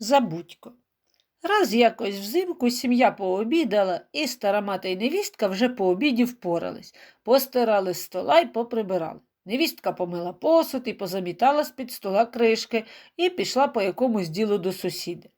Забудько. Раз якось взимку сім'я пообідала, і стара мати й невістка вже по обіді впорались, постирали з стола й поприбирали. Невістка помила посуд і позамітала з-під стола кришки і пішла по якомусь ділу до сусіди.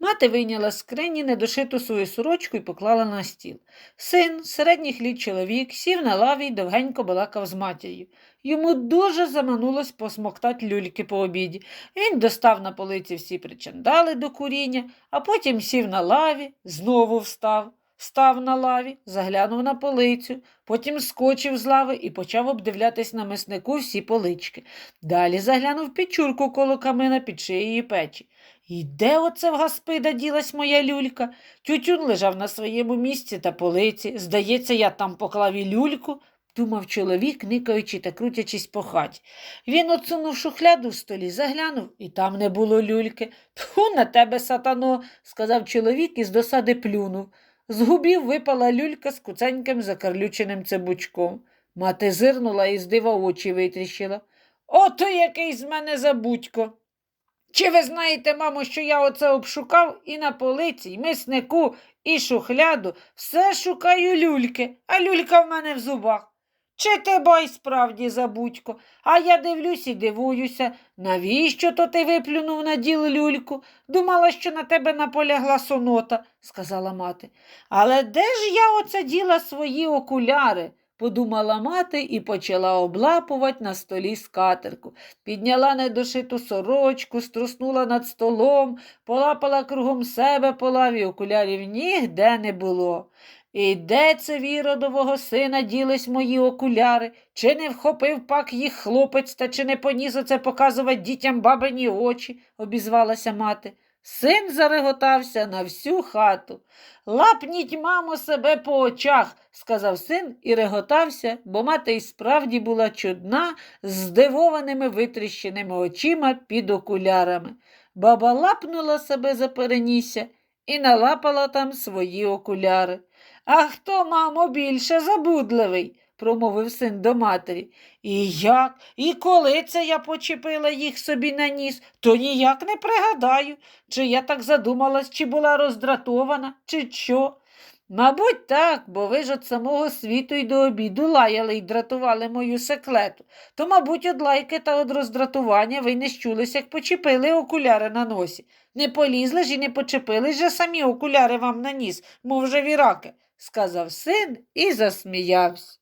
Мати вийняла з скрині недошиту свою сорочку і поклала на стіл. Син, середніх літ чоловік, сів на лаві й довгенько балакав з матір'ю. Йому дуже заманулось посмоктати люльки по обіді. Він достав на полиці всі причандали до куріння, а потім сів на лаві, знову встав, став на лаві, заглянув на полицю, потім скочив з лави і почав обдивлятись на миснику всі полички. Далі заглянув під коло камина під шиєю печі. І де оце в гаспида ділась моя люлька? Тютюн лежав на своєму місці та полиці. Здається, я там поклав і люльку, думав чоловік, никаючи та крутячись по хаті. Він отсунув шухляду в столі, заглянув, і там не було люльки. Тьфу на тебе, сатано, сказав чоловік і з досади плюнув. З губів випала люлька з куценьким закарлюченим цибучком. Мати зирнула і з дива очі витріщила. Ото який з мене забудько. Чи ви знаєте, мамо, що я оце обшукав і на полиці, і миснику, і шухляду, все шукаю люльки, а люлька в мене в зубах. Чи ти бой справді забудько? А я дивлюсь і дивуюся, навіщо то ти виплюнув на діл люльку? Думала, що на тебе наполягла сонота, сказала мати. Але де ж я оце діла свої окуляри? подумала мати і почала облапувати на столі скатерку. Підняла недошиту сорочку, струснула над столом, полапала кругом себе по лаві, окулярів нігде не було. І де це віродового сина ділись мої окуляри? Чи не вхопив пак їх хлопець, та чи не поніс оце показувати дітям бабині очі, обізвалася мати. Син зареготався на всю хату. Лапніть, мамо, себе по очах, сказав син і реготався, бо мати й справді була чудна, з здивованими витріщеними очима під окулярами. Баба лапнула себе за перенісся і налапала там свої окуляри. А хто, мамо, більше забудливий? промовив син до матері. І як? І коли це я почепила їх собі на ніс, то ніяк не пригадаю, чи я так задумалась, чи була роздратована, чи що. Мабуть, так, бо ви ж от самого світу й до обіду лаяли й дратували мою секлету. То, мабуть, од лайки та од роздратування ви не щулись, як почепили окуляри на носі. Не полізли ж і не почепили ж самі окуляри вам на ніс, мов же віраки, сказав син і засміявся.